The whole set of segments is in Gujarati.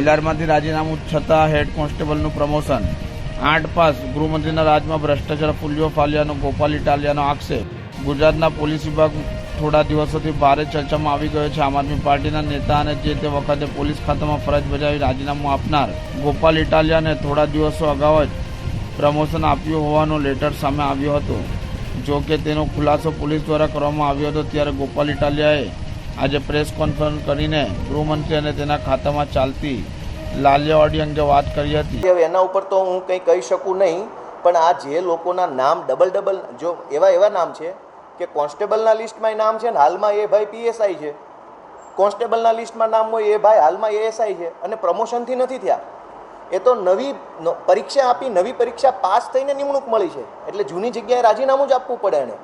બિલારમાંથી રાજીનામું છતાં હેડ કોન્સ્ટેબલનું પ્રમોશન. આઠ પાસ, ગૃહમંત્રીના રાજમાં ભ્રષ્ટાચાર ફૂલ્યો ફાલ્યાનો, ગોપાલ ઇટાલિયાનો આક્ષેપ. ગુજરાતના પોલીસ વિભાગ થોડા દિવસોથી ભારે ચર્ચામાં આવી ગયો છે. આમ આદમી પાર્ટીના નેતા અને જે તે વખતે પોલીસ ખાતામાં ફરજ બજાવી રાજીનામું આપનાર ગોપાલ ઇટાલિયાને થોડા દિવસો અગાઉ જ પ્રમોશન આપ્યું હોવાનો લેટર સામે આવ્યો હતો. જો કે તેનો ખુલાસો પોલીસ દ્વારા કરવામાં આવ્યો હતો, ત્યારે ગોપાલ ઇટાલિયાએ આજે પ્રેસ કોન્ફરન્સ કરીને ગૃહમંત્રી અને તેના ખાતામાં ચાલતી લાલિયાવાડી અંગે વાત કરી હતી. એના ઉપર તો હું કંઈ કહી શકું નહીં, પણ આ જે લોકોના નામ ડબલ ડબલ જો એવા એવા નામ છે કે કોન્સ્ટેબલના લિસ્ટમાં નામ છે ને હાલમાં એ ભાઈ પીએસઆઈ છે. કોન્સ્ટેબલના લિસ્ટમાં નામ હોય એ ભાઈ હાલમાં એએસઆઈ છે અને પ્રમોશનથી નથી થયા. એ તો નવી પરીક્ષા આપી નવી પરીક્ષા પાસ થઈને નિમણૂક મળી છે. એટલે જૂની જગ્યાએ રાજીનામું જ આપવું પડે એને.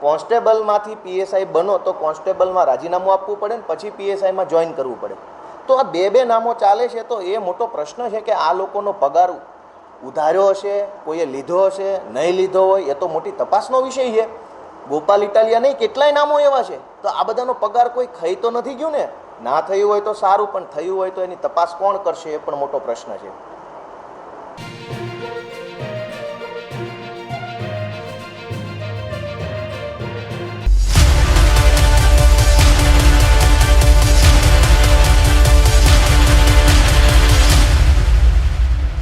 કોન્સ્ટેબલમાંથી પીએસઆઈ બનો તો કોન્સ્ટેબલમાં રાજીનામું આપવું પડે ને પછી પીએસઆઈમાં જોઈન કરવું પડે. તો આ બે બે નામો ચાલે છે તો એ મોટો પ્રશ્ન છે કે આ લોકોનો પગાર ઉધાર્યો હશે, કોઈએ લીધો હશે, નહીં લીધો હોય, એ તો મોટી તપાસનો વિષય છે. ગોપાલ ઇટાલિયા નહીં, કેટલાય નામો એવા છે. તો આ બધાનો પગાર કોઈ ખાઈ તો નથી ગયું ને? ના થયું હોય તો સારું, પણ થયું હોય તો એની તપાસ કોણ કરશે એ પણ મોટો પ્રશ્ન છે.